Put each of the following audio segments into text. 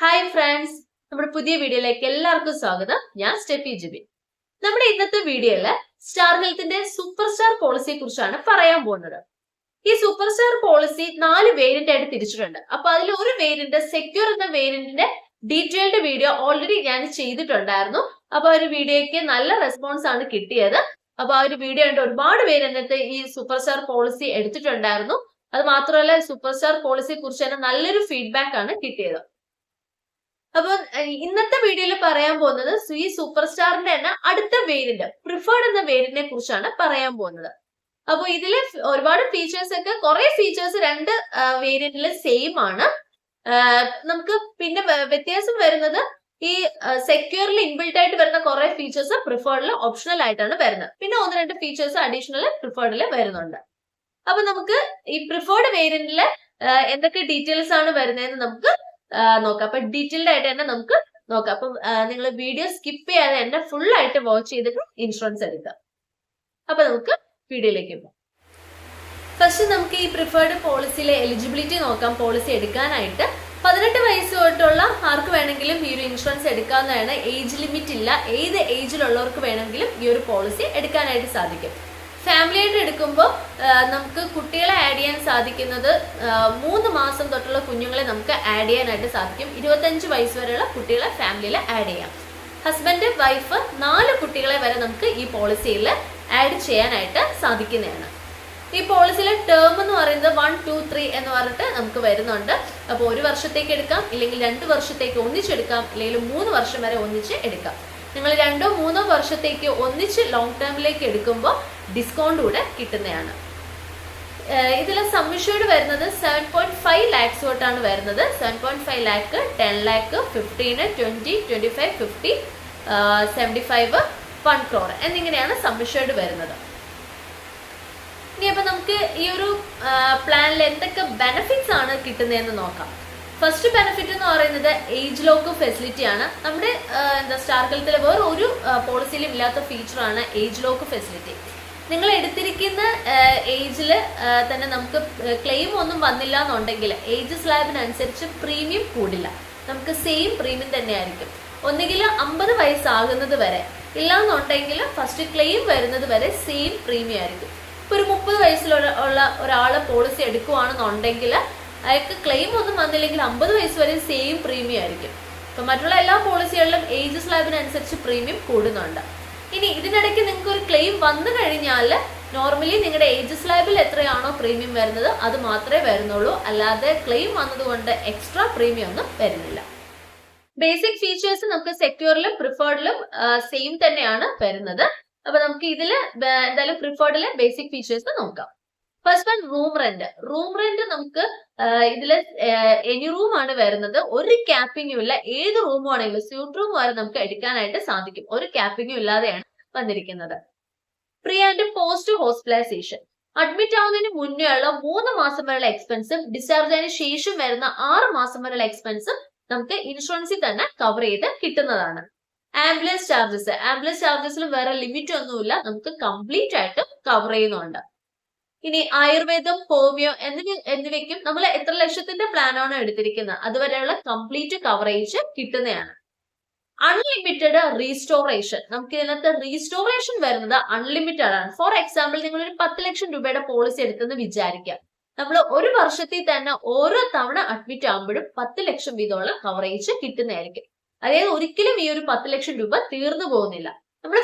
Hi friends നമ്മുടെ പുതിയ വീഡിയോയിലേക്ക് എല്ലാവർക്കും സ്വാഗതം. ഞാൻ സ്റ്റെഫി ജുബിൻ നമ്മുടെ ഇന്നത്തെ വീഡിയോയിൽ സ്റ്റാർ ഹെൽത്തിന്റെ സൂപ്പർ സ്റ്റാർ പോളിസിയെ കുറിച്ചാണ് പറയാൻ പോകുന്നത്. ഈ സൂപ്പർ സ്റ്റാർ പോളിസി നാല് വേരിയന്റ് ആയിട്ട് തിരിച്ചിട്ടുണ്ട്. അപ്പൊ അതിൽ ഒരു വേരിയന്റ് സെക്യൂർ എന്ന വേരിയന്റിന്റെ ഡീറ്റെയിൽഡ് വീഡിയോ ഓൾറെഡി ഞാൻ ചെയ്തിട്ടുണ്ടായിരുന്നു. അപ്പൊ ആ ഒരു വീഡിയോയ്ക്ക് നല്ല റെസ്പോൺസ് ആണ് കിട്ടിയത്. അപ്പൊ ആ ഒരു വീഡിയോ കണ്ട് ഒരുപാട് പേര് എന്നിട്ട് ഈ സൂപ്പർ സ്റ്റാർ പോളിസി എടുത്തിട്ടുണ്ടായിരുന്നു. അത് മാത്രമല്ല സൂപ്പർ സ്റ്റാർ പോളിസിയെ കുറിച്ച് തന്നെ നല്ലൊരു ഫീഡ്ബാക്ക് ആണ് കിട്ടിയത്. അപ്പൊ ഇന്നത്തെ വീഡിയോയിൽ പറയാൻ പോകുന്നത് ഈ സൂപ്പർ സ്റ്റാറിന്റെ തന്നെ അടുത്ത വേരിന്റ് പ്രിഫേർഡ് എന്ന വേരിനെ കുറിച്ചാണ് പറയാൻ പോകുന്നത്. അപ്പൊ ഇതിലെ ഒരുപാട് ഫീച്ചേഴ്സ് ഒക്കെ കുറെ ഫീച്ചേഴ്സ് രണ്ട് വേരിയന്റിൽ സെയിം ആണ്. നമുക്ക് പിന്നെ വ്യത്യാസം വരുന്നത് ഈ സെക്യൂർലി ഇൻബിൽട്ട് ആയിട്ട് വരുന്ന കുറെ ഫീച്ചേഴ്സ് പ്രിഫേർഡിൽ ഓപ്ഷണൽ ആയിട്ടാണ് വരുന്നത്. പിന്നെ ഒന്ന് രണ്ട് ഫീച്ചേഴ്സ് അഡീഷണൽ പ്രിഫേർഡിൽ വരുന്നുണ്ട്. അപ്പൊ നമുക്ക് ഈ പ്രിഫേർഡ് വേരിയന്റിൽ എന്തൊക്കെ ഡീറ്റെയിൽസ് ആണ് വരുന്നതെന്ന് നമുക്ക് നോക്കാം. അപ്പൊ ഡീറ്റെയിൽഡ് ആയിട്ട് തന്നെ നമുക്ക് നോക്കാം. അപ്പം നിങ്ങൾ വീഡിയോ സ്കിപ്പ് ചെയ്യാതെ തന്നെ ഫുൾ ആയിട്ട് വാച്ച് ചെയ്തിട്ട് ഇൻഷുറൻസ് എടുക്കാം. അപ്പൊ നമുക്ക് വീഡിയോയിലേക്ക് പോകാം. ഫസ്റ്റ് നമുക്ക് ഈ പ്രിഫേർഡ് പോളിസിയിലെ എലിജിബിലിറ്റി നോക്കാം. പോളിസി എടുക്കാനായിട്ട്. പതിനെട്ട് വയസ്സ് തൊട്ടുള്ള ആർക്ക് വേണമെങ്കിലും ഈ ഒരു ഇൻഷുറൻസ് എടുക്കാവുന്നതാണ്. ഏജ് ലിമിറ്റ് ഇല്ല. ഏത് ഏജിലുള്ളവർക്ക് വേണമെങ്കിലും ഈ ഒരു പോളിസി എടുക്കാനായിട്ട് സാധിക്കും. ഫാമിലി ആയിട്ട് എടുക്കുമ്പോൾ നമുക്ക് കുട്ടികളെ ആഡ് ചെയ്യാൻ സാധിക്കുന്നത് മൂന്ന് മാസം തൊട്ടുള്ള കുഞ്ഞുങ്ങളെ നമുക്ക് ആഡ് ചെയ്യാനായിട്ട് സാധിക്കും. ഇരുപത്തഞ്ച് വയസ്സ് വരെയുള്ള കുട്ടികളെ ഫാമിലിയിൽ ആഡ് ചെയ്യാം. ഹസ്ബൻഡ് വൈഫ് നാല് കുട്ടികളെ വരെ നമുക്ക് ഈ പോളിസിയിൽ ആഡ് ചെയ്യാനായിട്ട് സാധിക്കുന്നതാണ്. ഈ പോളിസിയിലെ ടേം എന്ന് പറയുന്നത് വൺ ടു ത്രീ എന്ന് പറഞ്ഞിട്ട് നമുക്ക് വരുന്നുണ്ട്. അപ്പോൾ ഒരു വർഷത്തേക്ക് എടുക്കാം ഇല്ലെങ്കിൽ രണ്ട് വർഷത്തേക്ക് ഒന്നിച്ചെടുക്കാം അല്ലെങ്കിൽ മൂന്ന് വർഷം വരെ ഒന്നിച്ച് എടുക്കാം. നിങ്ങൾ രണ്ടോ മൂന്നോ വർഷത്തേക്ക് ഒന്നിച്ച് ലോങ് ടേമിലേക്ക് എടുക്കുമ്പോൾ ഡിസ്കൗണ്ട് കൂടെ കിട്ടുന്നതാണ്. ഇതിൽ സമ്മിഷേർഡ് വരുന്നത് സെവൻ പോയിന്റ് ഫൈവ് ലാക്സ് തൊട്ടാണ് വരുന്നത്. Seven point five lakh ten lakh fifteen twenty twenty five fifty seventy five one crore എന്നിങ്ങനെയാണ് സമ്മിഷേർഡ് വരുന്നത്. ഇനി അപ്പം നമുക്ക് ഈ ഒരു പ്ലാനിൽ എന്തൊക്കെ ബെനഫിറ്റ്സ് ആണ് കിട്ടുന്നതെന്ന് നോക്കാം. ഫസ്റ്റ് ബെനിഫിറ്റ് എന്ന് പറയുന്നത് ഏജ് ലോക്ക് ഫെസിലിറ്റി ആണ്. നമ്മുടെ എന്താ സ്റ്റാർ ഹെൽത്തിലെ വേറെ ഒരു പോളിസിയിലും ഇല്ലാത്ത ഫീച്ചറാണ് ഏജ് ലോക്ക് ഫെസിലിറ്റി നിങ്ങൾ എടുത്തിരിക്കുന്ന ഏജിൽ തന്നെ നമുക്ക് ക്ലെയിം ഒന്നും വന്നില്ല എന്നുണ്ടെങ്കിൽ ഏജ് സ്ലാബിനനുസരിച്ച് പ്രീമിയം കൂടില്ല. നമുക്ക് സെയിം പ്രീമിയം തന്നെയായിരിക്കും. ഒന്നുകിൽ അമ്പത് വയസ്സാകുന്നത് വരെ. ഇല്ലാന്നുണ്ടെങ്കിൽ ഫസ്റ്റ് ക്ലെയിം വരുന്നത് വരെ സെയിം പ്രീമിയം ആയിരിക്കും. ഇപ്പൊ ഒരു മുപ്പത് വയസ്സിലുള്ള ഉള്ള ഒരാൾ പോളിസി എടുക്കുവാണെന്നുണ്ടെങ്കിൽ അയാൾക്ക് ക്ലെയിം ഒന്നും വന്നില്ലെങ്കിൽ അമ്പത് വയസ്സ് വരെ സെയിം പ്രീമിയം ആയിരിക്കും. ഇപ്പൊ മറ്റുള്ള എല്ലാ പോളിസികളിലും ഏജ് സ്ലാബിനനുസരിച്ച് പ്രീമിയം കൂടുന്നുണ്ട്. ഇനി ഇതിനിടയ്ക്ക് നിങ്ങൾക്ക് ഒരു ക്ലെയിം വന്നു കഴിഞ്ഞാൽ നോർമലി നിങ്ങളുടെ ഏജ് സ്ലാബിൽ എത്രയാണോ പ്രീമിയം വരുന്നത് അത് മാത്രമേ വരുന്നുള്ളൂ. അല്ലാതെ ക്ലെയിം വന്നതുകൊണ്ട് എക്സ്ട്രാ പ്രീമിയം ഒന്നും വരുന്നില്ല. ബേസിക് ഫീച്ചേഴ്സ് നമുക്ക് സെക്യൂറിലും പ്രിഫേർഡിലും സെയിം തന്നെയാണ് വരുന്നത്. അപ്പൊ നമുക്ക് ഇതിൽ എന്തായാലും പ്രിഫേർഡിലെ ബേസിക് ഫീച്ചേഴ്സ് നോക്കാം. First one room rent room rent നമുക്ക് ഇതിൽ എനി റൂം ആണ് വരുന്നത്. ഒരു ക്യാപ്പിംഗും ഇല്ല. ഏത് റൂം ആണെങ്കിലും സ്യൂട്ട് റൂം വരെ നമുക്ക് എടുക്കാനായിട്ട് സാധിക്കും. ഒരു ക്യാപ്പിംഗും ഇല്ലാതെയാണ് വന്നിരിക്കുന്നത്. Pre and post hospitalisation admit ആവുന്നതിന് മുന്നേ ഉള്ള മൂന്ന് മാസം വരെയുള്ള എക്സ്പെൻസും ഡിസ്ചാർജ് ആയതിനു ശേഷം വരുന്ന ആറ് മാസം വരെയുള്ള എക്സ്പെൻസും നമുക്ക് ഇൻഷുറൻസിൽ തന്നെ കവർ ചെയ്ത് കിട്ടുന്നതാണ്. ആംബുലൻസ് ചാർജസ് ആംബുലൻസ് ചാർജസിൽ വേറെ ലിമിറ്റ് ഒന്നുമില്ല. നമുക്ക് കംപ്ലീറ്റ് ആയിട്ട് കവർ ചെയ്യുന്നുണ്ട്. ഇനി ആയുർവേദം ഹോമിയോ എന്നിവ എന്നിവയ്ക്കും നമ്മൾ എത്ര ലക്ഷത്തിന്റെ പ്ലാനാണ് എടുത്തിരിക്കുന്നത്. അതുവരെയുള്ള കംപ്ലീറ്റ് കവറേജ് കിട്ടുന്നതാണ്. അൺലിമിറ്റഡ് റീസ്റ്റോറേഷൻ നമുക്ക് ഇതിനകത്ത് റീസ്റ്റോറേഷൻ വരുന്നത് അൺലിമിറ്റഡ് ആണ്. ഫോർ എക്സാമ്പിൾ നിങ്ങൾ ഒരു പത്ത് ലക്ഷം രൂപയുടെ പോളിസി എടുത്തെന്ന് വിചാരിക്കാം നമ്മൾ ഒരു വർഷത്തിൽ തന്നെ ഓരോ തവണ അഡ്മിറ്റ് ആകുമ്പോഴും പത്ത് ലക്ഷം വീതമുള്ള കവറേജ് കിട്ടുന്നതായിരിക്കും. അതായത് ഒരിക്കലും ഈ ഒരു പത്ത് ലക്ഷം രൂപ തീർന്നു പോകുന്നില്ല.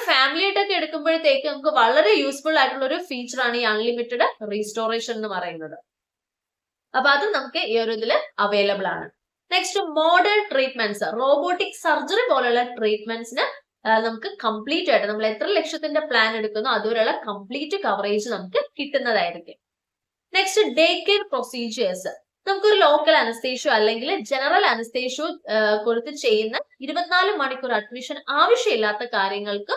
ഫാമിലി ആയിട്ടൊക്കെ എടുക്കുമ്പോഴത്തേക്ക് നമുക്ക് വളരെ യൂസ്ഫുൾ ആയിട്ടുള്ള ഒരു ഫീച്ചർ ആണ് ഈ അൺലിമിറ്റഡ് റീസ്റ്റോറേഷൻ എന്ന് പറയുന്നത്. അപ്പൊ അത് നമുക്ക് ഈ ഒരു ഇതിൽ അവൈലബിൾ ആണ്. Next modern treatments robotic surgery പോലെയുള്ള ട്രീറ്റ്മെന്റ്സിന് നമുക്ക് കംപ്ലീറ്റ് ആയിട്ട് നമ്മൾ എത്ര ലക്ഷത്തിന്റെ പ്ലാൻ എടുക്കുന്നു അതുവരെയുള്ള കംപ്ലീറ്റ് കവറേജ് നമുക്ക് കിട്ടുന്നതായിരിക്കും. നെക്സ്റ്റ് ഡേ കെയർ പ്രൊസീജിയേഴ്സ് നമുക്കൊരു ലോക്കൽ അനസ്തേഷ്യോ അല്ലെങ്കിൽ ജനറൽ അനസ്തേഷ്യോ കൊടുത്ത് ചെയ്യുന്ന ഇരുപത്തിനാല് മണിക്കൂർ അഡ്മിഷൻ ആവശ്യമില്ലാത്ത കാര്യങ്ങൾക്ക്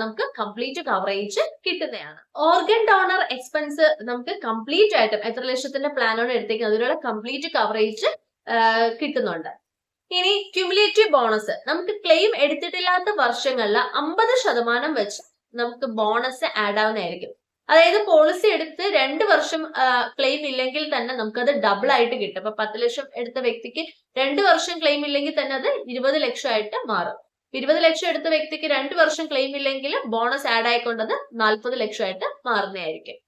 നമുക്ക് കംപ്ലീറ്റ് കവറേജ് കിട്ടുന്നതാണ്. ഓർഗൻ ഡോണർ എക്സ്പെൻസ് നമുക്ക് കംപ്ലീറ്റ് ആയിട്ടും എത്ര ലക്ഷത്തിന്റെ പ്ലാനാണ് എടുത്തേക്കുന്നത്? അതിലൂടെ കംപ്ലീറ്റ് കവറേജ് കിട്ടുന്നുണ്ട്. ഇനി ക്യുമുലേറ്റീവ് ബോണസ് നമുക്ക് ക്ലെയിം എടുത്തിട്ടില്ലാത്ത വർഷങ്ങളിൽ അമ്പത് ശതമാനം വെച്ച് നമുക്ക് ബോണസ് ആഡ് ആവുന്നതായിരിക്കും. അതായത് പോളിസി എടുത്ത് രണ്ട് വർഷം ക്ലെയിം ഇല്ലെങ്കിൽ തന്നെ നമുക്കത് ഡബിൾ ആയിട്ട് കിട്ടും. അപ്പൊ പത്ത് ലക്ഷം എടുത്ത വ്യക്തിക്ക് രണ്ട് വർഷം ക്ലെയിം ഇല്ലെങ്കിൽ തന്നെ അത് ഇരുപത് ലക്ഷമായിട്ട് മാറും. ഇരുപത് ലക്ഷം എടുത്ത വ്യക്തിക്ക് രണ്ട് വർഷം ക്ലെയിം ഇല്ലെങ്കിൽ ബോണസ് ആഡ് ആയിക്കൊണ്ടത് നാൽപ്പത് ലക്ഷമായിട്ട് മാറുന്നതായിരിക്കും.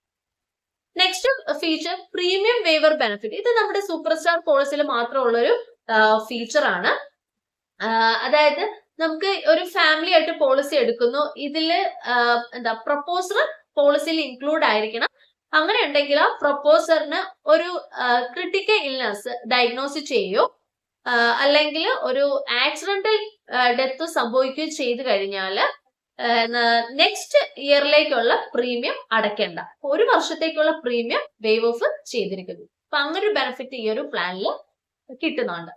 Next feature premium waiver benefit ഇത് നമ്മുടെ സൂപ്പർ സ്റ്റാർ പോളിസിയിൽ മാത്രമുള്ള ഒരു ഫീച്ചർ ആണ്. അതായത് നമുക്ക് ഒരു ഫാമിലി ആയിട്ട് പോളിസി എടുക്കുന്നു. ഇതിൽ എന്താ പ്രപ്പോസർ പോളിസിയിൽ ഇൻക്ലൂഡ് ആയിരിക്കണം. അങ്ങനെ ഉണ്ടെങ്കിൽ ആ പ്രപ്പോസറിന് ഒരു ക്രിട്ടിക്കൽ ഇൽനെസ് ഡയഗ്നോസ് ചെയ്യോ. അല്ലെങ്കിൽ ഒരു ആക്സിഡന്റൽ ഡെത്ത് സംഭവിക്കുകയും ചെയ്തു കഴിഞ്ഞാൽ നെക്സ്റ്റ് ഇയറിലേക്കുള്ള പ്രീമിയം അടയ്ക്കേണ്ട. ഒരു വർഷത്തേക്കുള്ള പ്രീമിയം വേവ് ഓഫ് ചെയ്തിരിക്കുന്നു. അപ്പൊ അങ്ങനെ ഒരു ബെനിഫിറ്റ് ഈ ഒരു പ്ലാനിൽ കിട്ടുന്നുണ്ട്.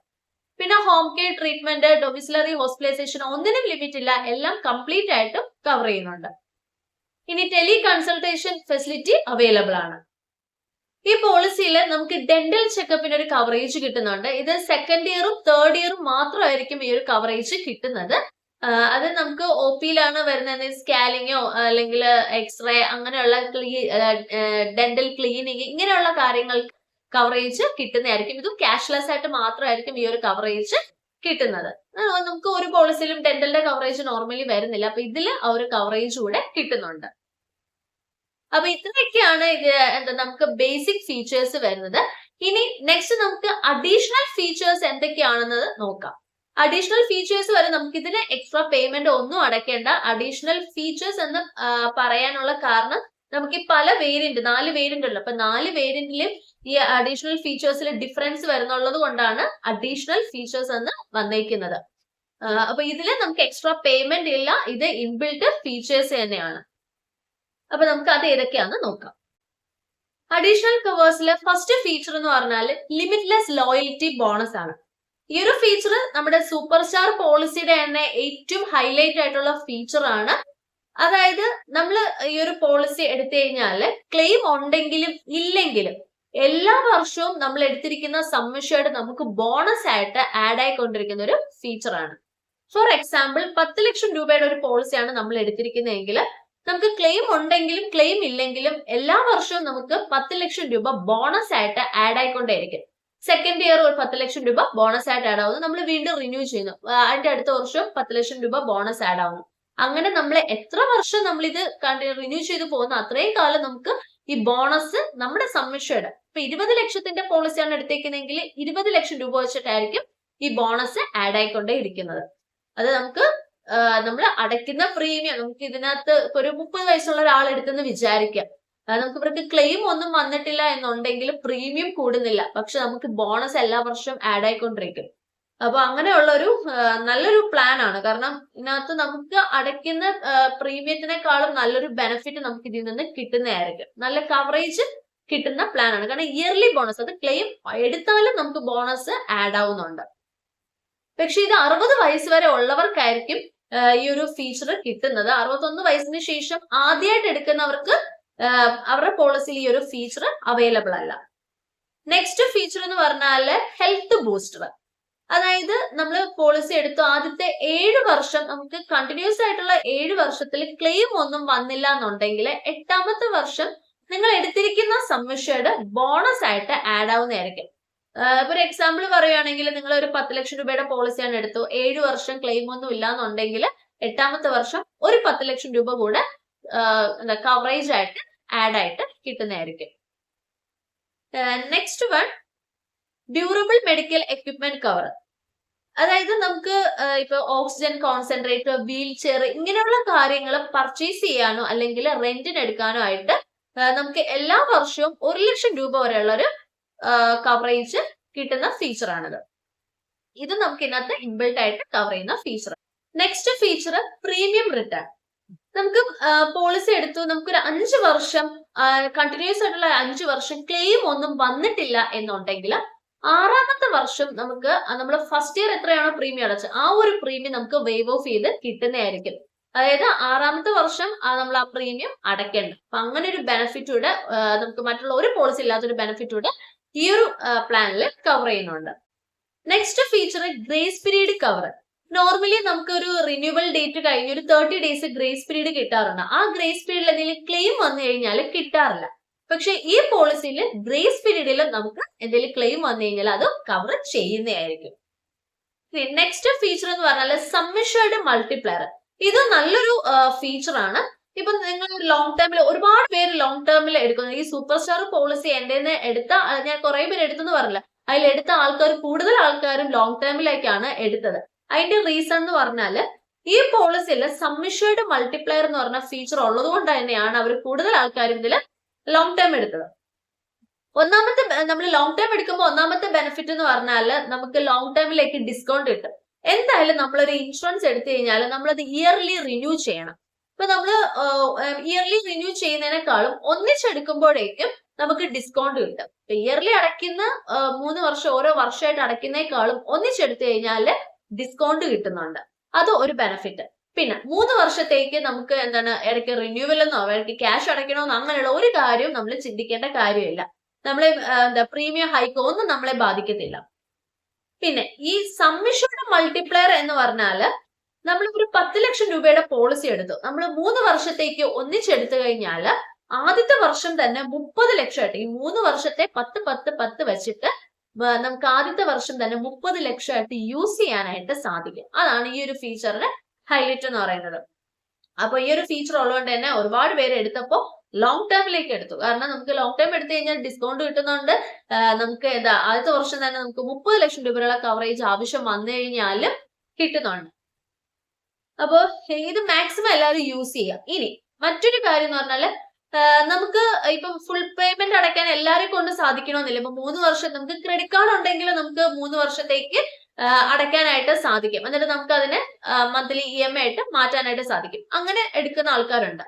പിന്നെ home care treatment domiciliary hospitalisation ഒന്നിനും ലിമിറ്റ് ഇല്ല. എല്ലാം കംപ്ലീറ്റ് ആയിട്ടും കവർ ചെയ്യുന്നുണ്ട്. ഇനി ടെലി കൺസൾട്ടേഷൻ ഫെസിലിറ്റി അവൈലബിൾ ആണ്. ഈ പോളിസിയിൽ നമുക്ക് ഡെന്റൽ ചെക്കപ്പിന് ഒരു കവറേജ് കിട്ടുന്നുണ്ട്. ഇത് സെക്കൻഡ് ഇയറും തേർഡ് ഇയറും മാത്രമായിരിക്കും ഈ ഒരു കവറേജ് കിട്ടുന്നത്. അത് നമുക്ക് ഒ പിയിലാണ് വരുന്നത്. സ്കാനിങ്ങോ അല്ലെങ്കിൽ എക്സ്റേ അങ്ങനെയുള്ള ക്ലീ ഡെന്റൽ ക്ലീനിങ് ഇങ്ങനെയുള്ള കാര്യങ്ങൾ കവറേജ് കിട്ടുന്നതായിരിക്കും. ഇതും ക്യാഷ്ലെസ് ആയിട്ട് മാത്രമായിരിക്കും ഈ ഒരു കവറേജ് കിട്ടുന്നത്. നമുക്ക് ഒരു പോളിസിയിലും ഡെന്റലിന്റെ കവറേജ് നോർമലി വരുന്നില്ല. അപ്പൊ ഇതിൽ ആ ഒരു കവറേജ് കൂടെ കിട്ടുന്നുണ്ട്. അപ്പൊ ഇത്രയൊക്കെയാണ് ഇത് എന്താ നമുക്ക് ബേസിക് ഫീച്ചേഴ്സ് വരുന്നത്. ഇനി നെക്സ്റ്റ് നമുക്ക് അഡീഷണൽ ഫീച്ചേഴ്സ് എന്തൊക്കെയാണെന്നത് നോക്കാം. അഡീഷണൽ ഫീച്ചേഴ്സ് വരെ നമുക്ക് ഇതിന് എക്സ്ട്രാ പേയ്മെന്റ് ഒന്നും അടയ്ക്കേണ്ട. അഡീഷണൽ ഫീച്ചേഴ്സ് എന്ന് പറയാനുള്ള കാരണം നമുക്ക് ഈ പല വേരിയന്റ് നാല് വേരിയന്റ് ഉള്ളു അപ്പൊ നാല് വേരിയന്റിലും ഈ അഡീഷണൽ ഫീച്ചേഴ്സിൽ ഡിഫറൻസ് വരുന്നുള്ളത് കൊണ്ടാണ് അഡീഷണൽ ഫീച്ചേഴ്സ് എന്ന് വന്നേക്കുന്നത്. അപ്പൊ ഇതിൽ നമുക്ക് എക്സ്ട്രാ പേയ്മെന്റ് ഇല്ല. ഇത് ഇൻബിൽട്ട് ഫീച്ചേഴ്സ് തന്നെയാണ്. അപ്പൊ നമുക്ക് അത് ഏതൊക്കെയാന്ന് നോക്കാം. അഡീഷണൽ കവേഴ്സിലെ ഫസ്റ്റ് ഫീച്ചർ എന്ന് പറഞ്ഞാൽ ലിമിറ്റ്ലെസ് ലോയൽറ്റി ബോണസ് ആണ്. ഈ ഒരു ഫീച്ചർ നമ്മുടെ സൂപ്പർ സ്റ്റാർ പോളിസിയുടെ തന്നെ ഏറ്റവും ഹൈലൈറ്റ് ആയിട്ടുള്ള ഫീച്ചർ ആണ്. അതായത് നമ്മൾ ഈ ഒരു പോളിസി എടുത്തു കഴിഞ്ഞാൽ ക്ലെയിം ഉണ്ടെങ്കിലും ഇല്ലെങ്കിലും എല്ലാ വർഷവും നമ്മൾ എടുത്തിരിക്കുന്ന സമ്മിഷേർഡ് നമുക്ക് ബോണസ് ആയിട്ട് ആഡ് ആയിക്കൊണ്ടിരിക്കുന്ന ഒരു ഫീച്ചർ ആണ്. ഫോർ എക്സാമ്പിൾ പത്ത് ലക്ഷം രൂപയുടെ ഒരു പോളിസിയാണ് നമ്മൾ എടുത്തിരിക്കുന്നതെങ്കിൽ നമുക്ക് ക്ലെയിം ഉണ്ടെങ്കിലും ക്ലെയിം ഇല്ലെങ്കിലും എല്ലാ വർഷവും നമുക്ക് പത്ത് ലക്ഷം രൂപ ബോണസ് ആയിട്ട് ആഡ് ആയിക്കൊണ്ടേയിരിക്കും. സെക്കൻഡ് ഇയർ ഒരു പത്ത് ലക്ഷം രൂപ ബോണസ് ആയിട്ട് ആഡ് ആവുന്നു. നമ്മൾ വീണ്ടും റിന്യൂ ചെയ്യുന്നു. അതിന്റെ അടുത്ത വർഷം പത്ത് ലക്ഷം രൂപ ബോണസ് ആഡ് ആവുന്നു. അങ്ങനെ നമ്മൾ എത്ര വർഷം നമ്മൾ ഇത് റിന്യൂ ചെയ്ത് പോകുന്ന അത്രയും കാലം നമുക്ക് ഈ ബോണസ് നമ്മുടെ സമ്മിഷേഡ് ഇപ്പൊ ഇരുപത് ലക്ഷത്തിന്റെ പോളിസിയാണ് എടുത്തേക്കുന്നതെങ്കിൽ ഇരുപത് ലക്ഷം രൂപ വെച്ചിട്ടായിരിക്കും ഈ ബോണസ് ആഡ് ആയിക്കൊണ്ടേ ഇരിക്കുന്നത് അത് നമുക്ക് നമ്മൾ അടയ്ക്കുന്ന പ്രീമിയം നമുക്ക് ഇതിനകത്ത് ഒരു മുപ്പത് വയസ്സുള്ള ഒരാൾ എടുത്തെന്ന് വിചാരിക്കാം. നമുക്ക് ഇവർക്ക് ക്ലെയിം ഒന്നും വന്നിട്ടില്ല എന്നുണ്ടെങ്കിൽ പ്രീമിയം കൂടുന്നില്ല. പക്ഷെ നമുക്ക് ബോണസ് എല്ലാ വർഷവും ആഡ് ആയിക്കൊണ്ടിരിക്കും. അപ്പൊ അങ്ങനെയുള്ള ഒരു നല്ലൊരു പ്ലാൻ ആണ്. കാരണം ഇതിനകത്ത് നമുക്ക് അടയ്ക്കുന്ന പ്രീമിയത്തിനേക്കാളും നല്ലൊരു ബെനിഫിറ്റ് നമുക്ക് ഇതിൽ നിന്ന് കിട്ടുന്നതായിരിക്കും. നല്ല കവറേജ് കിട്ടുന്ന പ്ലാൻ ആണ്. കാരണം ഇയർലി ബോണസ് അത് ക്ലെയിം എടുത്താലും നമുക്ക് ബോണസ് ആഡ് ആവുന്നുണ്ട്. പക്ഷെ ഇത് അറുപത് വയസ്സ് വരെ ഉള്ളവർക്കായിരിക്കും ഈ ഒരു ഫീച്ചർ കിട്ടുന്നത്. അറുപത്തൊന്ന് വയസ്സിന് ശേഷം ആദ്യമായിട്ട് എടുക്കുന്നവർക്ക് അവരുടെ പോളിസിയിൽ ഈ ഒരു ഫീച്ചർ അവൈലബിൾ അല്ല. നെക്സ്റ്റ് ഫീച്ചർ എന്ന് പറഞ്ഞാൽ ഹെൽത്ത് ബൂസ്റ്റർ അതായത് നമ്മൾ പോളിസി എടുത്തു ആദ്യത്തെ ഏഴ് വർഷം നമുക്ക് കണ്ടിന്യൂസ് ആയിട്ടുള്ള ഏഴ് വർഷത്തിൽ ക്ലെയിം ഒന്നും വന്നില്ല എന്നുണ്ടെങ്കിൽ എട്ടാമത്തെ വർഷം നിങ്ങൾ എടുത്തിരിക്കുന്ന സംവിഷയുടെ ബോണസ് ആയിട്ട് ആഡ് ആവുന്നതായിരിക്കും. ഇപ്പൊ ഒരു എക്സാമ്പിൾ പറയുകയാണെങ്കിൽ നിങ്ങൾ ഒരു പത്ത് ലക്ഷം രൂപയുടെ പോളിസിയാണ് എടുത്തു. ഏഴു വർഷം ക്ലെയിം ഒന്നും ഇല്ല എന്നുണ്ടെങ്കിൽ എട്ടാമത്തെ വർഷം ഒരു പത്ത് ലക്ഷം രൂപ കൂടെ എന്താ കവറേജ് ആയിട്ട് ആഡ് ആയിട്ട് കിട്ടുന്നതായിരിക്കും. Next one durable medical equipment cover അതായത് നമുക്ക് ഇപ്പൊ ഓക്സിജൻ കോൺസെൻട്രേറ്റർ വീൽ ചെയർ ഇങ്ങനെയുള്ള കാര്യങ്ങൾ പർച്ചേസ് ചെയ്യാനോ അല്ലെങ്കിൽ റെന്റിന് എടുക്കാനോ ആയിട്ട് നമുക്ക് എല്ലാ വർഷവും ഒരു ലക്ഷം രൂപ വരെയുള്ള ഒരു കവറേജ് കിട്ടുന്ന ഫീച്ചർ ആണത്. ഇത് നമുക്ക് ഇതിനകത്ത് ഇൻബിൽട്ട് ആയിട്ട് കവർ ചെയ്യുന്ന feature next feature premium return നമുക്ക് പോളിസി എടുത്തു. നമുക്കൊരു അഞ്ച് വർഷം കണ്ടിന്യൂസ് ആയിട്ടുള്ള അഞ്ച് വർഷം ക്ലെയിം ഒന്നും വന്നിട്ടില്ല എന്നുണ്ടെങ്കിൽ ആറാമത്തെ വർഷം നമുക്ക് നമ്മൾ ഫസ്റ്റ് ഇയർ എത്രയാണോ പ്രീമിയം അടച്ചത് ആ ഒരു പ്രീമിയം നമുക്ക് വേവ് ഓഫ് ചെയ്ത് കിട്ടുന്നതായിരിക്കും. അതായത് ആറാമത്തെ വർഷം നമ്മൾ ആ പ്രീമിയം അടയ്ക്കേണ്ട. അപ്പൊ അങ്ങനെ ഒരു ബെനിഫിറ്റ് കൂടെ നമുക്ക് മറ്റുള്ള ഒരു പോളിസി ഇല്ലാത്തൊരു ബെനിഫിറ്റ് കൂടെ ഈ ഒരു പ്ലാനിൽ കവർ ചെയ്യുന്നുണ്ട്. Next feature grace period cover normally നമുക്ക് ഒരു റിന്യൂവൽ ഡേറ്റ് കഴിഞ്ഞ് ഒരു തേർട്ടി ഡേയ്സ് ഗ്രേസ് പീരീഡ് കിട്ടാറുണ്ട്. ആ ഗ്രേസ് പീരീഡിൽ എന്തെങ്കിലും ക്ലെയിം വന്നു കഴിഞ്ഞാൽ കിട്ടാറില്ല. പക്ഷെ ഈ പോളിസിയിൽ ഗ്രേസ് പീരീഡിൽ നമുക്ക് എന്തെങ്കിലും ക്ലെയിം വന്നു കഴിഞ്ഞാൽ അത് കവർ ചെയ്യുന്നതായിരിക്കും നെക്സ്റ്റ് ഫീച്ചർ എന്ന് പറഞ്ഞാൽ സമ്മിഷേർഡ് മൾട്ടിപ്ലയർ ഇത് നല്ലൊരു ഫീച്ചർ ആണ്. ഇപ്പൊ നിങ്ങൾ ലോങ് ടേമിൽ ഒരുപാട് പേര് ലോങ് ടേമിൽ എടുക്കുന്നത് ഈ സൂപ്പർ സ്റ്റാർ പോളിസി എന്റെ എടുത്ത ഞാൻ കുറെ പേര് എടുത്തെന്ന് പറഞ്ഞില്ല. അതിൽ എടുത്ത ആൾക്കാർ കൂടുതൽ ആൾക്കാരും ലോങ് ടേമിലേക്കാണ് എടുത്തത്. അതിന്റെ റീസൺ എന്ന് പറഞ്ഞാൽ ഈ പോളിസിയിൽ സമ്മിഷേഡ് മൾട്ടിപ്ലയർ എന്ന് പറഞ്ഞ ഫീച്ചർ ഉള്ളത് കൊണ്ട് തന്നെയാണ് അവർ കൂടുതൽ ആൾക്കാരും ഇതിൽ ലോങ് ടേം എടുത്തത്. ഒന്നാമത്തെ നമ്മൾ ലോങ് ടേം എടുക്കുമ്പോൾ ഒന്നാമത്തെ ബെനിഫിറ്റ് എന്ന് പറഞ്ഞാൽ നമുക്ക് ലോങ് ടേമിലേക്ക് ഡിസ്കൗണ്ട് കിട്ടും. എന്തായാലും നമ്മളൊരു ഇൻഷുറൻസ് എടുത്തു കഴിഞ്ഞാൽ നമ്മളത് ഇയർലി റിന്യൂ ചെയ്യണം. ഇപ്പൊ നമ്മൾ ഇയർലി റിന്യൂ ചെയ്യുന്നതിനേക്കാളും ഒന്നിച്ചെടുക്കുമ്പോഴേക്കും നമുക്ക് ഡിസ്കൗണ്ട് കിട്ടും. ഇപ്പൊ ഇയർലി അടയ്ക്കുന്ന മൂന്ന് വർഷം ഓരോ വർഷമായിട്ട് അടയ്ക്കുന്നേക്കാളും ഒന്നിച്ചെടുത്തു കഴിഞ്ഞാൽ ഡിസ്കൗണ്ട് കിട്ടുന്നുണ്ട്. അത് ഒരു ബെനഫിറ്റ് പിന്നെ മൂന്ന് വർഷത്തേക്ക് നമുക്ക് എന്താണ് ഇടയ്ക്ക് റിന്യൂവൽ എന്നോ ഇടയ്ക്ക് ക്യാഷ് അടയ്ക്കണമെന്നോ അങ്ങനെയുള്ള ഒരു കാര്യവും നമ്മൾ ചിന്തിക്കേണ്ട കാര്യമില്ല. നമ്മളെ എന്താ പ്രീമിയം ഹൈക്കോ ഒന്നും നമ്മളെ ബാധിക്കത്തില്ല. പിന്നെ ഈ സമ്മിഷയുടെ മൾട്ടിപ്ലയർ എന്ന് പറഞ്ഞാൽ നമ്മൾ ഒരു പത്ത് ലക്ഷം രൂപയുടെ പോളിസി എടുത്തു. നമ്മൾ മൂന്ന് വർഷത്തേക്ക് ഒന്നിച്ചെടുത്തു കഴിഞ്ഞാൽ ആദ്യത്തെ വർഷം തന്നെ മുപ്പത് ലക്ഷമായിട്ട് ഈ മൂന്ന് വർഷത്തെ പത്ത് പത്ത് പത്ത് വെച്ചിട്ട് നമുക്ക് ആദ്യത്തെ വർഷം തന്നെ മുപ്പത് ലക്ഷമായിട്ട് യൂസ് ചെയ്യാനായിട്ട് സാധിക്കും. അതാണ് ഈ ഒരു ഫീച്ചറിന്റെ ഹൈലൈറ്റ് എന്ന് പറയുന്നത്. അപ്പൊ ഈ ഒരു ഫീച്ചർ ഉള്ളതുകൊണ്ട് തന്നെ ഒരുപാട് പേര് എടുത്തപ്പോ ലോങ് ടേമിലേക്ക് എടുത്തു. കാരണം നമുക്ക് ലോങ് ടേം എടുത്തു കഴിഞ്ഞാൽ ഡിസ്കൗണ്ട് കിട്ടുന്നുണ്ട്. നമുക്ക് എന്താ ആദ്യത്തെ വർഷം തന്നെ നമുക്ക് മുപ്പത് ലക്ഷം രൂപയുള്ള കവറേജ് ആവശ്യം വന്നു കഴിഞ്ഞാൽ കിട്ടുന്നുണ്ട്. അപ്പോ ഇത് മാക്സിമം എല്ലാവരും യൂസ് ചെയ്യാം. ഇനി മറ്റൊരു കാര്യം എന്ന് പറഞ്ഞാൽ നമുക്ക് ഇപ്പം ഫുൾ പേയ്മെന്റ് അടയ്ക്കാൻ എല്ലാവരെയും കൊണ്ട് സാധിക്കണമെന്നില്ല. ഇപ്പൊ മൂന്ന് വർഷം നമുക്ക് ക്രെഡിറ്റ് കാർഡ് ഉണ്ടെങ്കിൽ നമുക്ക് മൂന്ന് വർഷത്തേക്ക് അടയ്ക്കാനായിട്ട് സാധിക്കും. എന്നിട്ട് നമുക്ക് അതിനെ മന്ത്ലി ഇ എം ഐ ആയിട്ട് മാറ്റാനായിട്ട് സാധിക്കും. അങ്ങനെ എടുക്കുന്ന ആൾക്കാരുണ്ട്.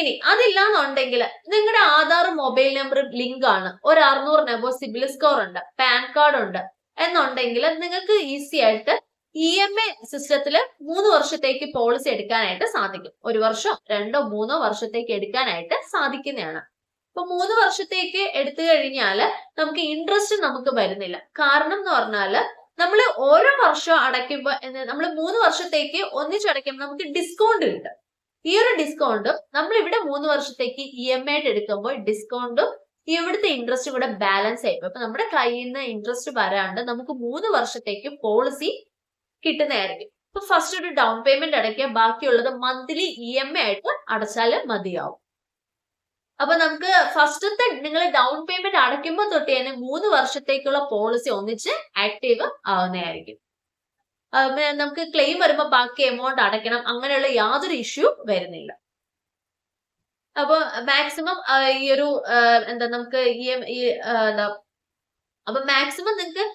ഇനി അതില്ലാന്നുണ്ടെങ്കിൽ നിങ്ങളുടെ ആധാറും മൊബൈൽ നമ്പറും ലിങ്ക് ആണ്. ഒരു അറുന്നൂറിന് സിബിൽ സ്കോർ ഉണ്ട് പാൻ കാർഡ് ഉണ്ട്. എന്നുണ്ടെങ്കിൽ നിങ്ങൾക്ക് ഈസി ആയിട്ട് ഇ എം എ സിസ്റ്റത്തിൽ മൂന്ന് വർഷത്തേക്ക് പോളിസി എടുക്കാനായിട്ട് സാധിക്കും. ഒരു വർഷം രണ്ടോ മൂന്നോ വർഷത്തേക്ക് എടുക്കാനായിട്ട് സാധിക്കുന്നതാണ്. ഇപ്പൊ മൂന്ന് വർഷത്തേക്ക് എടുത്തു കഴിഞ്ഞാൽ നമുക്ക് ഇൻട്രസ്റ്റ് നമുക്ക് വരുന്നില്ല. കാരണം എന്ന് പറഞ്ഞാൽ നമ്മൾ ഓരോ വർഷം അടയ്ക്കുമ്പോൾ നമ്മൾ മൂന്ന് വർഷത്തേക്ക് ഒന്നിച്ചടയ്ക്കുമ്പോൾ നമുക്ക് ഡിസ്കൗണ്ട് കിട്ടും. ഈ ഒരു ഡിസ്കൗണ്ടും നമ്മൾ ഇവിടെ മൂന്ന് വർഷത്തേക്ക് ഇ എം ഐ ആയിട്ട് എടുക്കുമ്പോൾ ഡിസ്കൗണ്ടും ഇവിടുത്തെ ഇൻട്രസ്റ്റ് കൂടെ ബാലൻസ് ആയിപ്പോ അപ്പൊ നമ്മുടെ കയ്യിൽ നിന്ന് ഇൻട്രസ്റ്റ് വരാണ്ട് നമുക്ക് മൂന്ന് വർഷത്തേക്ക് പോളിസി കിട്ടുന്നതായിരിക്കും. ഇപ്പൊ ഫസ്റ്റ് ഒരു ഡൗൺ പേയ്മെന്റ് അടയ്ക്കുക ബാക്കിയുള്ളത് മന്ത്ലി ഇ എം ഐ ആയിട്ട് അടച്ചാൽ മതിയാവും. അപ്പൊ നമുക്ക് ഫസ്റ്റത്തെ നിങ്ങൾ ഡൗൺ പേയ്മെന്റ് അടയ്ക്കുമ്പോൾ തൊട്ട് തന്നെ മൂന്ന് വർഷത്തേക്കുള്ള പോളിസി ഒന്നിച്ച് ആക്റ്റീവ് ആവുന്നതായിരിക്കും. നമുക്ക് ക്ലെയിം വരുമ്പോൾ ബാക്കി എമൗണ്ട് അടയ്ക്കണം അങ്ങനെയുള്ള യാതൊരു ഇഷ്യൂ വരുന്നില്ല. അപ്പൊ മാക്സിമം ഈ ഒരു എന്താ നമുക്ക് ഈ ഈ, എന്താ അപ്പൊ മാക്സിമം നിങ്ങൾക്ക്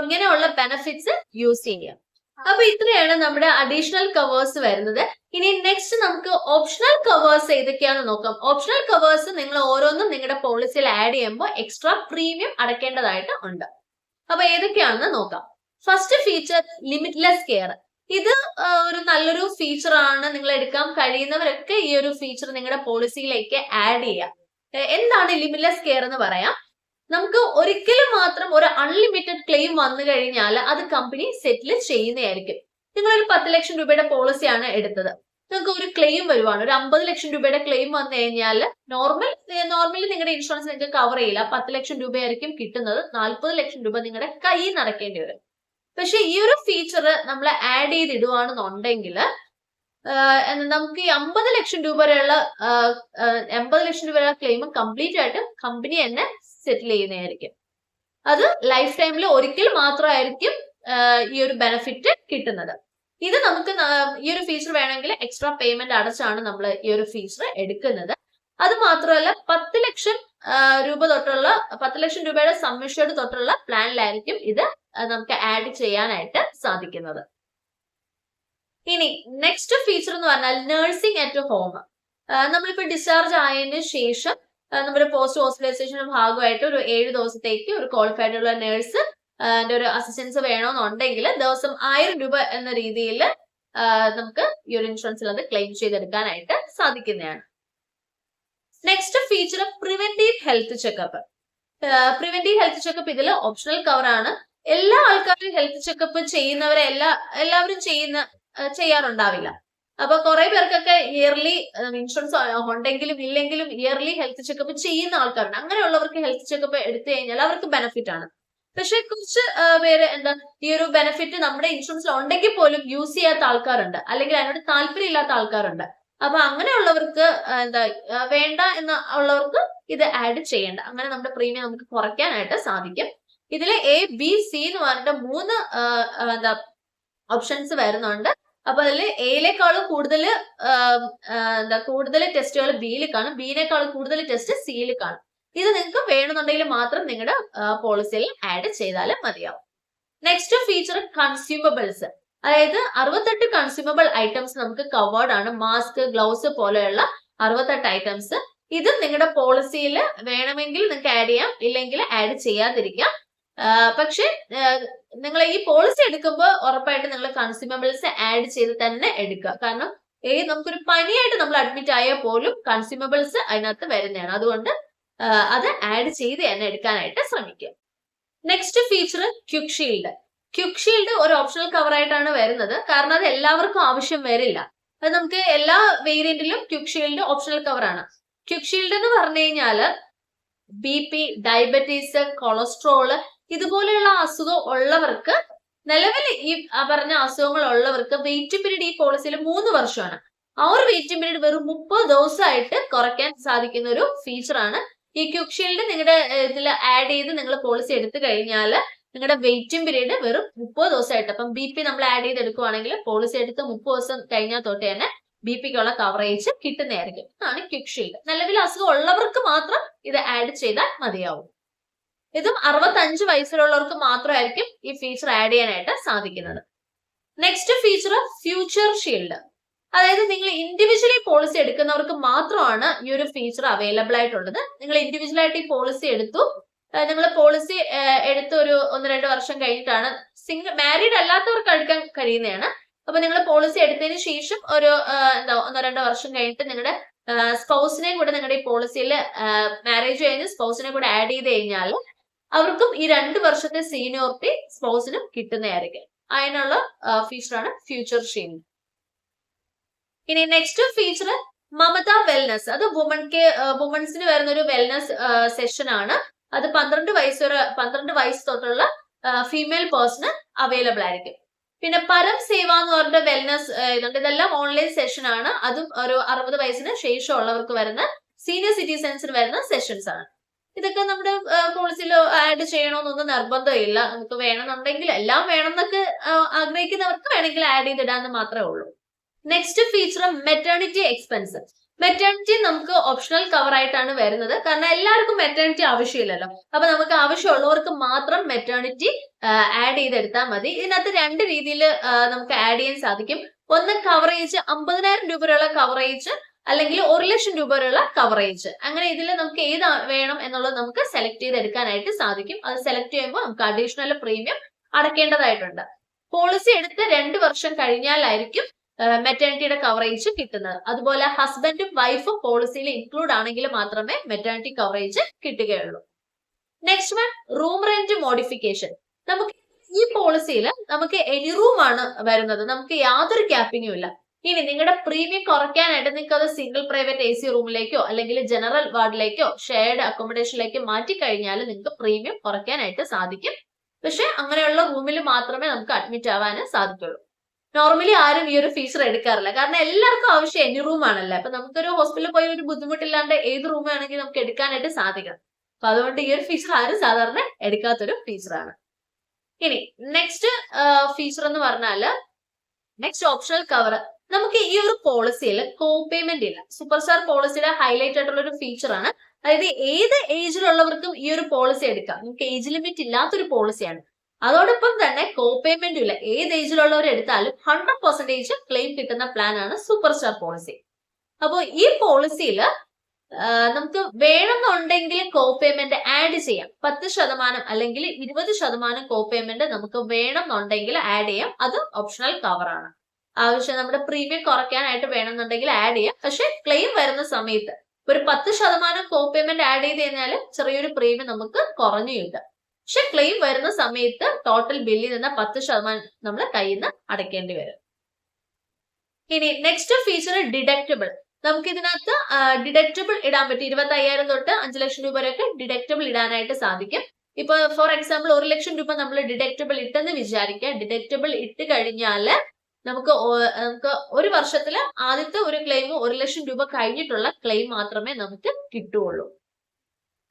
ഇങ്ങനെയുള്ള ബെനഫിറ്റ്സ് യൂസ് ചെയ്യാം. അപ്പൊ ഇത്രയാണ് നമ്മുടെ അഡീഷണൽ കവേഴ്സ് വരുന്നത്. ഇനി നെക്സ്റ്റ് നമുക്ക് ഓപ്ഷണൽ കവേഴ്സ് ഏതൊക്കെയാണെന്ന് നോക്കാം. ഓപ്ഷണൽ കവേഴ്സ് നിങ്ങൾ ഓരോന്നും നിങ്ങളുടെ പോളിസിയിൽ ആഡ് ചെയ്യുമ്പോൾ എക്സ്ട്രാ പ്രീമിയം അടക്കേണ്ടതായിട്ട് ഉണ്ട്. അപ്പൊ ഏതൊക്കെയാണെന്ന് നോക്കാം. ഫസ്റ്റ് ഫീച്ചർ ലിമിറ്റ്ലെസ് കെയർ ഇത് ഒരു നല്ലൊരു ഫീച്ചർ ആണ്. നിങ്ങൾ എടുക്കാൻ കഴിയുന്നവരൊക്കെ ഈ ഒരു ഫീച്ചർ നിങ്ങളുടെ പോളിസിയിലേക്ക് ആഡ് ചെയ്യാം എന്താണ് ലിമിറ്റ്ലെസ് കെയർ എന്ന് പറയാം? നമുക്ക് ഒരിക്കലും മാത്രം ഒരു അൺലിമിറ്റഡ് ക്ലെയിം വന്നു കഴിഞ്ഞാൽ അത് കമ്പനി സെറ്റിൽ ചെയ്യുന്നതായിരിക്കും. നിങ്ങൾ ഒരു പത്ത് ലക്ഷം രൂപയുടെ പോളിസിയാണ് എടുത്തത്. നിങ്ങൾക്ക് ഒരു ക്ലെയിം വരുവാണ്. ഒരു അമ്പത് ലക്ഷം രൂപയുടെ ക്ലെയിം വന്നു കഴിഞ്ഞാൽ നോർമൽ നോർമലി നിങ്ങളുടെ ഇൻഷുറൻസ് നിങ്ങൾക്ക് കവർ ചെയ്യില്ല. പത്ത് ലക്ഷം രൂപയായിരിക്കും കിട്ടുന്നത്. നാൽപ്പത് ലക്ഷം രൂപ നിങ്ങളുടെ കൈ നടക്കേണ്ടി വരും. പക്ഷെ ഈ ഒരു ഫീച്ചർ നമ്മൾ ആഡ് ചെയ്തിടുവാണെന്നുണ്ടെങ്കിൽ നമുക്ക് ഈ അമ്പത് ലക്ഷം രൂപ വരെയുള്ള എൺപത് ലക്ഷം രൂപ വരെയുള്ള ക്ലെയിം കംപ്ലീറ്റ് ആയിട്ട് കമ്പനി തന്നെ സെറ്റിൽ ചെയ്യുന്നതായിരിക്കും. അത് ലൈഫ് ടൈമിൽ ഒരിക്കൽ മാത്രമായിരിക്കും ഈ ഒരു ബെനഫിറ്റ് കിട്ടുന്നത്. ഇത് നമുക്ക് ഈ ഒരു ഫീച്ചർ വേണമെങ്കിൽ എക്സ്ട്രാ പേയ്മെന്റ് അടച്ചാണ് നമ്മൾ ഈ ഒരു ഫീസർ എടുക്കുന്നത്. അത് മാത്രമല്ല പത്ത് ലക്ഷം രൂപ തൊട്ടുള്ള പത്ത് ലക്ഷം രൂപയുടെ സമ്മിഷേർഡ് തൊട്ടുള്ള പ്ലാനിലായിരിക്കും ഇത് നമുക്ക് ആഡ് ചെയ്യാനായിട്ട് സാധിക്കുന്നത്. ഇനി നെക്സ്റ്റ് ഫീച്ചർ എന്ന് പറഞ്ഞാൽ നഴ്സിംഗ് അറ്റ് ഹോം നമ്മളിപ്പോ ഡിസ്ചാർജ് ആയതിനു ശേഷം നമ്മുടെ പോസ്റ്റ് ഹോസ്പിറ്റലൈസേഷന്റെ ഭാഗമായിട്ട് ഒരു ഏഴ് ദിവസത്തേക്ക് ഒരു ക്വാളിഫൈഡ് ഉള്ള നേഴ്സ് ഒരു അസിസ്റ്റൻസ് വേണമെന്നുണ്ടെങ്കിൽ ദിവസം ആയിരം രൂപ എന്ന രീതിയിൽ നമുക്ക് ഈ ഒരു ഇൻഷുറൻസിൽ അത് ക്ലെയിം ചെയ്തെടുക്കാനായിട്ട് സാധിക്കുന്നതാണ്. Next feature preventive health checkup preventive health checkup ഇതിൽ ഓപ്ഷണൽ കവർ ആണ്. എല്ലാ ആൾക്കാരും ഹെൽത്ത് ചെക്കപ്പ് ചെയ്യുന്നവരെ എല്ലാ എല്ലാവരും ചെയ്യുന്ന ചെയ്യാറുണ്ടാവില്ല. അപ്പൊ കുറെ പേർക്കൊക്കെ ഇയർലി ഇൻഷുറൻസ് ഉണ്ടെങ്കിലും ഇല്ലെങ്കിലും ഇയർലി ഹെൽത്ത് ചെക്കപ്പ് ചെയ്യുന്ന ആൾക്കാരുണ്ട്. അങ്ങനെയുള്ളവർക്ക് ഹെൽത്ത് ചെക്കപ്പ് എടുത്തു കഴിഞ്ഞാൽ അവർക്ക് ബെനിഫിറ്റ് ആണ്. പക്ഷെ കുറച്ച് പേര് എന്താ ഈ ഒരു ബെനിഫിറ്റ് നമ്മുടെ ഇൻഷുറൻസിൽ ഉണ്ടെങ്കിൽ പോലും യൂസ് ചെയ്യാത്ത ആൾക്കാരുണ്ട്. അല്ലെങ്കിൽ അതിനോട് താല്പര്യം ഇല്ലാത്ത ആൾക്കാരുണ്ട്. അപ്പൊ അങ്ങനെയുള്ളവർക്ക് എന്താ വേണ്ട എന്ന ഉള്ളവർക്ക് ഇത് ആഡ് ചെയ്യേണ്ട. അങ്ങനെ നമ്മുടെ പ്രീമിയം നമുക്ക് കുറയ്ക്കാനായിട്ട് സാധിക്കും. ഇതിൽ എ ബി സി എന്ന് പറഞ്ഞിട്ട് മൂന്ന് എന്താ ഓപ്ഷൻസ് വരുന്നുണ്ട്. അപ്പൊ അതിൽ എയിലേക്കാളും കൂടുതൽ എന്താ കൂടുതൽ ടെസ്റ്റുകൾ ബിയിൽ കാണും. ബിയിനേക്കാളും കൂടുതൽ ടെസ്റ്റ് സിയിൽ കാണും. ഇത് നിങ്ങൾക്ക് വേണമെന്നുണ്ടെങ്കിൽ മാത്രം നിങ്ങളുടെ പോളിസിയിൽ ആഡ് ചെയ്താലും മതിയാവും. നെക്സ്റ്റ് ഫീച്ചർ കൺസ്യൂമബിൾസ് അതായത് അറുപത്തെട്ട് കൺസ്യൂമബിൾ ഐറ്റംസ് നമുക്ക് കവേർഡ് ആണ്. മാസ്ക് ഗ്ലൗസ് പോലെയുള്ള അറുപത്തെട്ട് ഐറ്റംസ് ഇത് നിങ്ങളുടെ പോളിസിയിൽ വേണമെങ്കിൽ നിങ്ങൾക്ക് ആഡ് ചെയ്യാം. ഇല്ലെങ്കിൽ ആഡ് ചെയ്യാതിരിക്കാം. പക്ഷേ നിങ്ങൾ ഈ പോളിസി എടുക്കുമ്പോൾ ഉറപ്പായിട്ട് നിങ്ങൾ കൺസ്യൂമബിൾസ് ആഡ് ചെയ്ത് തന്നെ എടുക്കുക. കാരണം ഏ നമുക്കൊരു പനിയായിട്ട് നമ്മൾ അഡ്മിറ്റ് ആയാൽ പോലും കൺസ്യൂമബിൾസ് അതിനകത്ത് വരുന്നതാണ്. അതുകൊണ്ട് അത് ആഡ് ചെയ്ത് തന്നെ എടുക്കാനായിട്ട് ശ്രമിക്കുക. Next feature quick shield quick shield ഒരു ഓപ്ഷണൽ കവർ ആയിട്ടാണ് വരുന്നത്. കാരണം അത് എല്ലാവർക്കും ആവശ്യം വരില്ല. അത് നമുക്ക് എല്ലാ വേരിയന്റിലും ക്യുക്ക് ഷീൽഡ് ഓപ്ഷണൽ കവർ ആണ്. ഷീൽഡ് എന്ന് പറഞ്ഞു കഴിഞ്ഞാൽ ബി പി ഡയബറ്റീസ് കൊളസ്ട്രോൾ ഇതുപോലെയുള്ള അസുഖം ഉള്ളവർക്ക് നിലവിൽ ഈ പറഞ്ഞ അസുഖങ്ങൾ ഉള്ളവർക്ക് വെയിറ്റിംഗ് പീരീഡ് ഈ പോളിസിയിൽ മൂന്ന് വർഷമാണ്. ആ ഒരു വെയിറ്റിംഗ് പീരീഡ് വെറും മുപ്പത് ദിവസമായിട്ട് കുറയ്ക്കാൻ സാധിക്കുന്ന ഒരു ഫീച്ചറാണ് ഈ ക്യുക്ഷീൽഡ് നിങ്ങളുടെ ഇതിൽ ആഡ് ചെയ്ത് നിങ്ങൾ പോളിസി എടുത്തു കഴിഞ്ഞാൽ നിങ്ങളുടെ വെയിറ്റിംഗ് പീരീഡ് വെറും മുപ്പത് ദിവസമായിട്ട്. അപ്പം ബി പി നമ്മൾ ആഡ് ചെയ്ത് എടുക്കുവാണെങ്കിൽ പോളിസി എടുത്ത് മുപ്പത് ദിവസം കഴിഞ്ഞാൽ തൊട്ട് തന്നെ ബി പിക്കുള്ള കവറേജ് കിട്ടുന്നതായിരിക്കും. അതാണ് ക്യുക്ഷീൽഡ് നിലവിൽ അസുഖം ഉള്ളവർക്ക് മാത്രം ഇത് ആഡ് ചെയ്താൽ മതിയാവും. ഇതും അറുപത്തഞ്ച് വയസ്സിലുള്ളവർക്ക് മാത്രമായിരിക്കും ഈ ഫീച്ചർ ആഡ് ചെയ്യാനായിട്ട് സാധിക്കുന്നത്. നെക്സ്റ്റ് ഫീച്ചർ ഫ്യൂച്ചർ ഷീൽഡ് അതായത് നിങ്ങൾ ഇൻഡിവിജ്വലി പോളിസി എടുക്കുന്നവർക്ക് മാത്രമാണ് ഈ ഒരു ഫീച്ചർ അവൈലബിൾ ആയിട്ടുള്ളത്. നിങ്ങൾ ഇൻഡിവിജ്വൽ ആയിട്ട് ഈ പോളിസി എടുത്തു. നിങ്ങൾ പോളിസി എടുത്ത് ഒരു ഒന്ന് രണ്ട് വർഷം കഴിഞ്ഞിട്ടാണ് സിംഗിൾ മാരീഡ് അല്ലാത്തവർക്ക് എടുക്കാൻ കഴിയുന്നതാണ്. അപ്പൊ നിങ്ങൾ പോളിസി എടുത്തതിന് ശേഷം ഒരു എന്താ ഒന്നോ രണ്ടോ വർഷം കഴിഞ്ഞിട്ട് നിങ്ങളുടെ സ്പൗസിനെയും കൂടെ നിങ്ങളുടെ ഈ പോളിസിയിൽ മാരേജ് കഴിഞ്ഞ് സ്പൗസിനെ കൂടെ ആഡ് ചെയ്ത് കഴിഞ്ഞാൽ അവർക്കും ഈ രണ്ട് വർഷത്തെ സീനിയോറിറ്റി സ്പൗസിനും കിട്ടുന്നതായിരിക്കും. അതിനുള്ള ഫീച്ചറാണ് ഫ്യൂച്ചർ ഷീൽഡ് ഇനി നെക്സ്റ്റ് ഫീച്ചർ മമത വെൽനസ് അത് വുമൺക്ക് വുമൺസിന് വരുന്ന ഒരു വെൽനസ് സെഷൻ ആണ്. അത് പന്ത്രണ്ട് വയസ്സ് വരെ പന്ത്രണ്ട് വയസ്സ് തൊട്ടുള്ള ഫീമെയിൽ പേഴ്സണ് അവൈലബിൾ ആയിരിക്കും. പിന്നെ പരം സേവ എന്ന് പറഞ്ഞ വെൽനസ് ഇതുണ്ട്. ഇതെല്ലാം ഓൺലൈൻ സെഷൻ ആണ്. അതും ഒരു അറുപത് വയസ്സിന് ശേഷമുള്ളവർക്ക് വരുന്ന സീനിയർ സിറ്റിസൺസിന് വരുന്ന സെഷൻസ് ആണ്. ഇതൊക്കെ നമ്മുടെ പോളിസിയിൽ ആഡ് ചെയ്യണമെന്നൊന്നും നിർബന്ധമില്ല. നമുക്ക് വേണമെന്നുണ്ടെങ്കിൽ എല്ലാം വേണമെന്നൊക്കെ എന്നൊക്കെ ആഗ്രഹിക്കുന്നവർക്ക് വേണമെങ്കിൽ ആഡ് ചെയ്തിടാന്ന് മാത്രമേ ഉള്ളൂ. Next feature maternity expense maternity നമുക്ക് ഓപ്ഷണൽ കവർ ആയിട്ടാണ് വരുന്നത്. കാരണം എല്ലാവർക്കും മെറ്റേണിറ്റി ആവശ്യമില്ലല്ലോ. അപ്പൊ നമുക്ക് ആവശ്യമുള്ളവർക്ക് മാത്രം മെറ്റേണിറ്റി ആഡ് ചെയ്തെടുത്താൽ മതി. ഇതിനകത്ത് രണ്ട് രീതിയിൽ നമുക്ക് ആഡ് ചെയ്യാൻ സാധിക്കും. ഒന്ന് കവറേജ് അമ്പതിനായിരം രൂപയുള്ള കവറേജ് അല്ലെങ്കിൽ ഒരു ലക്ഷം രൂപ വരെയുള്ള കവറേജ് അങ്ങനെ ഇതിൽ നമുക്ക് ഏത് വേണം എന്നുള്ളത് നമുക്ക് സെലക്ട് ചെയ്തെടുക്കാനായിട്ട് സാധിക്കും. അത് സെലക്ട് ചെയ്യുമ്പോൾ നമുക്ക് അഡീഷണൽ പ്രീമിയം അടക്കേണ്ടതായിട്ടുണ്ട്. പോളിസി എടുത്ത് രണ്ട് വർഷം കഴിഞ്ഞാലായിരിക്കും മെറ്റേണിറ്റിയുടെ കവറേജ് കിട്ടുന്നത്. അതുപോലെ ഹസ്ബൻഡും വൈഫും പോളിസിയിൽ ഇൻക്ലൂഡ് ആണെങ്കിൽ മാത്രമേ മെറ്റേണിറ്റി കവറേജ് കിട്ടുകയുള്ളൂ. Next one room rent modification നമുക്ക് ഈ പോളിസിയിൽ നമുക്ക് എനി റൂം ആണ് വരുന്നത്. നമുക്ക് യാതൊരു ക്യാപ്പിങ്ങും ഇല്ല. ഇനി നിങ്ങളുടെ പ്രീമിയം കുറയ്ക്കാനായിട്ട് നിങ്ങൾക്ക് അത് സിംഗിൾ പ്രൈവറ്റ് എ സി റൂമിലേക്കോ അല്ലെങ്കിൽ ജനറൽ വാർഡിലേക്കോ ഷെയർഡ് അക്കോമഡേഷനിലേക്കോ മാറ്റി കഴിഞ്ഞാൽ നിങ്ങൾക്ക് പ്രീമിയം കുറയ്ക്കാനായിട്ട് സാധിക്കും. പക്ഷെ അങ്ങനെയുള്ള റൂമിൽ മാത്രമേ നമുക്ക് അഡ്മിറ്റ് ആവാൻ സാധിക്കുള്ളൂ. നോർമലി ആരും ഈ ഒരു ഫീച്ചർ എടുക്കാറില്ല. കാരണം എല്ലാവർക്കും ആവശ്യം എനി റൂം ആണല്ലോ. അപ്പൊ നമുക്കൊരു ഹോസ്പിറ്റലിൽ പോയി ഒരു ബുദ്ധിമുട്ടില്ലാണ്ട് ഏത് റൂം വേണമെങ്കിൽ നമുക്ക് എടുക്കാനായിട്ട് സാധിക്കണം. അപ്പൊ അതുകൊണ്ട് ഈ ഒരു ഫീച്ചർ ആരും സാധാരണ എടുക്കാത്തൊരു ഫീച്ചറാണ് ഇനി നെക്സ്റ്റ് ഫീച്ചർ എന്ന് പറഞ്ഞാൽ നെക്സ്റ്റ് ഓപ്ഷണൽ കവർ നമുക്ക് ഈ ഒരു പോളിസിയിൽ കോ പേയ്മെന്റ് ഇല്ല. സൂപ്പർ സ്റ്റാർ പോളിസിയുടെ ഹൈലൈറ്റ് ആയിട്ടുള്ള ഒരു ഫീച്ചർ ആണ്. അതായത് ഏത് ഏജിലുള്ളവർക്കും ഈ ഒരു പോളിസി എടുക്കാം. നമുക്ക് ഏജ് ലിമിറ്റ് ഇല്ലാത്തൊരു പോളിസിയാണ് അതോടൊപ്പം തന്നെ കോ പേയ്മെന്റും ഇല്ല. ഏത് ഏജിലുള്ളവർ എടുത്താലും ഹൺഡ്രഡ് പെർസെന്റേജ് ക്ലെയിം കിട്ടുന്ന പ്ലാൻ ആണ് സൂപ്പർ സ്റ്റാർ പോളിസി അപ്പോൾ ഈ പോളിസിയിൽ നമുക്ക് വേണമെന്നുണ്ടെങ്കിൽ കോ പേയ്മെന്റ് ആഡ് ചെയ്യാം. പത്ത് ശതമാനം അല്ലെങ്കിൽ ഇരുപത് ശതമാനം കോ പേയ്മെന്റ് നമുക്ക് വേണമെന്നുണ്ടെങ്കിൽ ആഡ് ചെയ്യാം. അത് ഓപ്ഷണൽ കവറാണ് ആവശ്യം നമ്മുടെ പ്രീമിയം കുറയ്ക്കാനായിട്ട് വേണമെന്നുണ്ടെങ്കിൽ ആഡ് ചെയ്യാം. പക്ഷെ ക്ലെയിം വരുന്ന സമയത്ത് ഒരു പത്ത് ശതമാനം കോ പേയ്മെന്റ് ആഡ് ചെയ്ത് കഴിഞ്ഞാൽ ചെറിയൊരു പ്രീമിയം നമുക്ക് കുറഞ്ഞു കിട്ടും പക്ഷെ ക്ലെയിം വരുന്ന സമയത്ത് ടോട്ടൽ ബില്ലിൽ നിന്ന് പത്ത് ശതമാനം നമ്മൾ കയ്യിൽ നിന്ന് അടയ്ക്കേണ്ടി വരും. ഇനി നെക്സ്റ്റ് ഫീച്ചർ ഡിഡക്റ്റബിൾ നമുക്ക് ഇതിനകത്ത് ഡിഡക്റ്റബിൾ ഇടാൻ പറ്റും. ഇരുപത്തി അയ്യായിരം തൊട്ട് അഞ്ച് ലക്ഷം രൂപ വരെയൊക്കെ ഡിഡക്റ്റബിൾ ഇടാനായിട്ട് സാധിക്കും. ഇപ്പൊ ഫോർ എക്സാമ്പിൾ ഒരു ലക്ഷം രൂപ നമ്മൾ ഡിഡക്റ്റബിൾ ഇട്ടെന്ന് വിചാരിക്കുക. ഡിഡക്റ്റബിൾ ഇട്ട് കഴിഞ്ഞാൽ നമുക്ക് നമുക്ക് ഒരു വർഷത്തിൽ ആദ്യത്തെ ഒരു ക്ലെയിം ഒരു ലക്ഷം രൂപ കഴിഞ്ഞിട്ടുള്ള ക്ലെയിം മാത്രമേ നമുക്ക് കിട്ടുകയുള്ളൂ.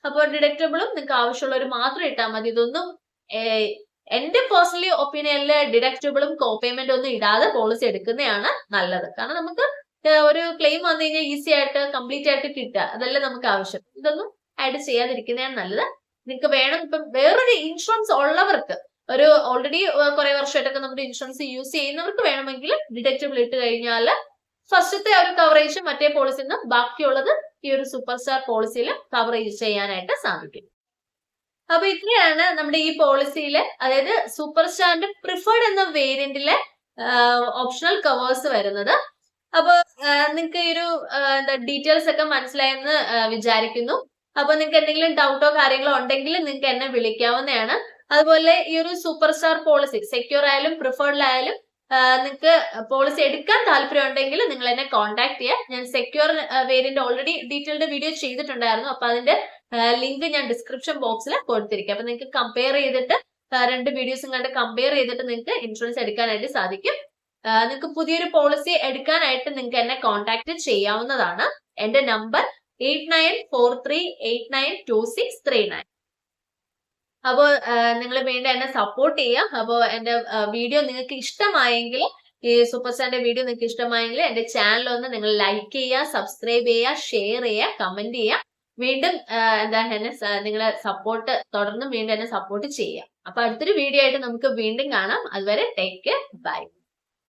അപ്പോൾ ഡിഡക്റ്റബിളും നിങ്ങൾക്ക് ആവശ്യമുള്ളവർ മാത്രം ഇട്ടാൽ മതി. ഇതൊന്നും എന്റെ പേഴ്സണലി ഒപ്പീനിയനിൽ ഡിഡക്റ്റബിളും കോ പേയ്മെന്റ് ഒന്നും ഇടാതെ പോളിസി എടുക്കുന്നതാണ് നല്ലത്. കാരണം നമുക്ക് ഒരു ക്ലെയിം വന്നു കഴിഞ്ഞാൽ ഈസി ആയിട്ട് കംപ്ലീറ്റ് ആയിട്ട് കിട്ടുക. അതല്ല നമുക്ക് ആവശ്യം. ഇതൊന്നും ആഡ് ചെയ്യാതിരിക്കുന്നതാണ് നല്ലത്. നിങ്ങൾക്ക് വേണം ഇപ്പം വേറൊരു ഇൻഷുറൻസ് ഉള്ളവർക്ക് ഒരു ഓൾറെഡി കുറെ വർഷമായിട്ടൊക്കെ നമ്മുടെ ഇൻഷുറൻസ് യൂസ് ചെയ്യുന്നവർക്ക് വേണമെങ്കിൽ ഡിഡക്റ്റബിൾ ഇട്ട് കഴിഞ്ഞാൽ ഫസ്റ്റത്തെ ഒരു കവറേജ് മറ്റേ പോളിസിയിൽ നിന്ന് ബാക്കിയുള്ളത് ഈ ഒരു സൂപ്പർ സ്റ്റാർ പോളിസിയിൽ കവറേജ് ചെയ്യാനായിട്ട് സാധിക്കും. അപ്പൊ ഇത്രയാണ് നമ്മുടെ ഈ പോളിസിയിലെ അതായത് സൂപ്പർ സ്റ്റാറിന്റെ പ്രിഫേർഡ് എന്ന വേരിയന്റിലെ ഓപ്ഷണൽ കവേഴ്സ് വരുന്നത്. അപ്പൊ നിങ്ങൾക്ക് ഈ ഒരു എന്താ ഡീറ്റെയിൽസ് ഒക്കെ മനസ്സിലായെന്ന് വിചാരിക്കുന്നു. അപ്പൊ നിങ്ങൾക്ക് എന്തെങ്കിലും ഡൗട്ടോ കാര്യങ്ങളോ ഉണ്ടെങ്കിൽ നിങ്ങൾക്ക് എന്നെ വിളിക്കാവുന്നതാണ്. അതുപോലെ ഈ ഒരു സൂപ്പർ സ്റ്റാർ പോളിസി സെക്യൂർ ആയാലും പ്രിഫേർഡ് ആയാലും നിങ്ങൾക്ക് പോളിസി എടുക്കാൻ താല്പര്യം ഉണ്ടെങ്കിൽ നിങ്ങൾ എന്നെ കോൺടാക്ട് ചെയ്യുക ഞാൻ secure variant already detailed video ചെയ്തിട്ടുണ്ടായിരുന്നു. അപ്പൊ അതിന്റെ ലിങ്ക് ഞാൻ ഡിസ്ക്രിപ്ഷൻ ബോക്സിൽ കൊടുത്തിരിക്കും. അപ്പൊ നിങ്ങൾക്ക് കമ്പയർ ചെയ്തിട്ട് രണ്ട് വീഡിയോസും കണ്ട് കമ്പയർ ചെയ്തിട്ട് നിങ്ങൾക്ക് ഇൻഷുറൻസ് എടുക്കാനായിട്ട് സാധിക്കും. നിങ്ങൾക്ക് പുതിയൊരു പോളിസി എടുക്കാനായിട്ട് നിങ്ങൾക്ക് എന്നെ കോൺടാക്ട് ചെയ്യാവുന്നതാണ്. എന്റെ number eight nine four three eight nine two six three nine അപ്പോൾ നിങ്ങൾ വീണ്ടും എന്നെ സപ്പോർട്ട് ചെയ്യാം. അപ്പോൾ എന്റെ വീഡിയോ നിങ്ങൾക്ക് ഇഷ്ടമായെങ്കിൽ ഈ സൂപ്പർ സ്റ്റാറിന്റെ വീഡിയോ നിങ്ങൾക്ക് ഇഷ്ടമായെങ്കിൽ എന്റെ ചാനൽ ഒന്ന് നിങ്ങൾ ലൈക്ക് ചെയ്യുക സബ്സ്ക്രൈബ് ചെയ്യുക ഷെയർ ചെയ്യുക കമന്റ് ചെയ്യുക വീണ്ടും എന്താ എന്നെ നിങ്ങളെ സപ്പോർട്ട് തുടർന്നും വീണ്ടും എന്നെ സപ്പോർട്ട് ചെയ്യുക അപ്പൊ അടുത്തൊരു വീഡിയോ ആയിട്ട് നമുക്ക് വീണ്ടും കാണാം. അതുവരെ ടേക്ക് കെയർ ബൈ